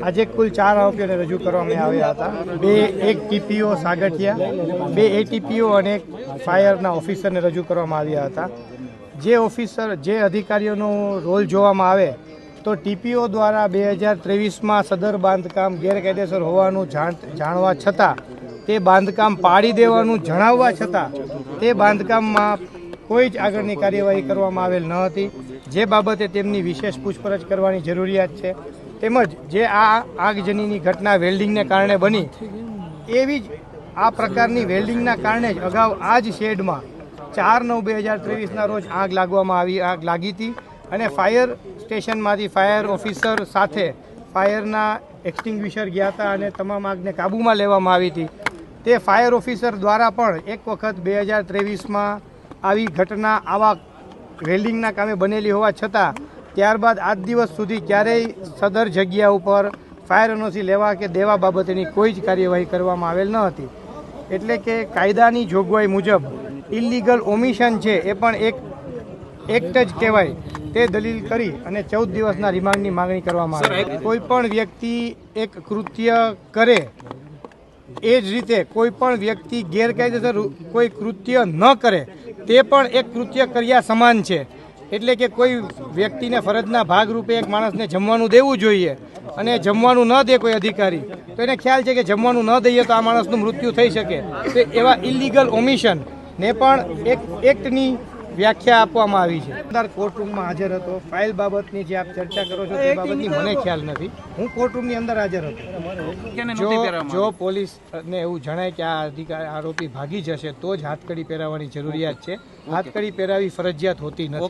આજે કુલ ચાર આરોપીઓને રજૂ કરવામાં આવ્યા હતા. બે એક ટીપીઓ સાગઠિયા, બે એટીપીઓ અને ફાયરના ઓફિસરને રજૂ કરવામાં આવ્યા હતા. જે ઓફિસર, જે અધિકારીઓનો રોલ જોવામાં આવે તો ટીપીઓ દ્વારા બે હજાર ત્રેવીસમાં સદર બાંધકામ ગેરકાયદેસર હોવાનું જાણ, જાણવા છતાં, તે બાંધકામ પાડી દેવાનું જણાવવા છતાં, તે બાંધકામમાં કોઈ જ આગળની કાર્યવાહી કરવામાં આવેલ ન હતી. જે બાબતે તેમની વિશેષ પૂછપરછ કરવાની જરૂરિયાત છે. તેમજ જે આ આગજનીની ઘટના વેલ્ડિંગને કારણે બની, એવી જ આ પ્રકારની વેલ્ડિંગના કારણે જ અગાઉ આ જ શેડમાં ચાર નવ બે હજાર ત્રેવીસના રોજ આગ લાગવામાં આવી, આગ લાગી હતી અને ફાયર સ્ટેશનમાંથી ફાયર ઓફિસર સાથે ફાયરના એક્સટિંગ્વિશર ગયા હતા અને તમામ આગને કાબૂમાં લેવામાં આવી હતી. તે ફાયર ઓફિસર દ્વારા પણ એક વખત બે હજાર ત્રેવીસમાં આવી ઘટના આવા વેલ્ડિંગના કામે બનેલી હોવા છતાં ત્યારબાદ આજ દિવસ સુધી ક્યારેય સદર જગ્યા ઉપર ફાયર એનઓસી લેવા કે દેવા બાબતેની કોઈ જ કાર્યવાહી કરવામાં આવેલ ન હતી. એટલે કે કાયદાની જોગવાઈ મુજબ ઇલીગલ ઓમિશન છે એ પણ એક એક્ટ જ કહેવાય. તે દલીલ કરી અને ચૌદ દિવસના રિમાન્ડની માંગણી કરવામાં આવી. કોઈ પણ વ્યક્તિ એક કૃત્ય કરે એ જ રીતે કોઈ પણ વ્યક્તિ ગેરકાયદેસર કોઈ કૃત્ય ન કરે તે પણ એક કૃત્ય કર્યા સમાન છે. એટલે કે કોઈ વ્યક્તિને ફરજના ભાગરૂપે એક માણસને જમવાનું દેવું જોઈએ અને જમવાનું ન દે કોઈ અધિકારી તો એને ખ્યાલ છે કે જમવાનું ન દઈએ તો આ માણસનું મૃત્યુ થઈ શકે. તો એવા ઇલીગલ ઓમિશન ને પણ એક એક્ટની વ્યાખ્યા આપવામાં આવી છે. કોર્ટરૂમમાં હાજર હતો. ફાઇલ બાબતની જે આપ ચર્ચા કરો છો તે બાબતની મને ખ્યાલ નથી. હું કોર્ટરૂમની અંદર હાજર હતો. જો જો પોલીસને એવું જણાય કે આ અધિકાર આરોપી ભાગી જશે તો જ હાથકડી પહેરાવાની જરૂરિયાત છે. હાથકડી પહેરાવી ફરજિયાત હોતી નથી.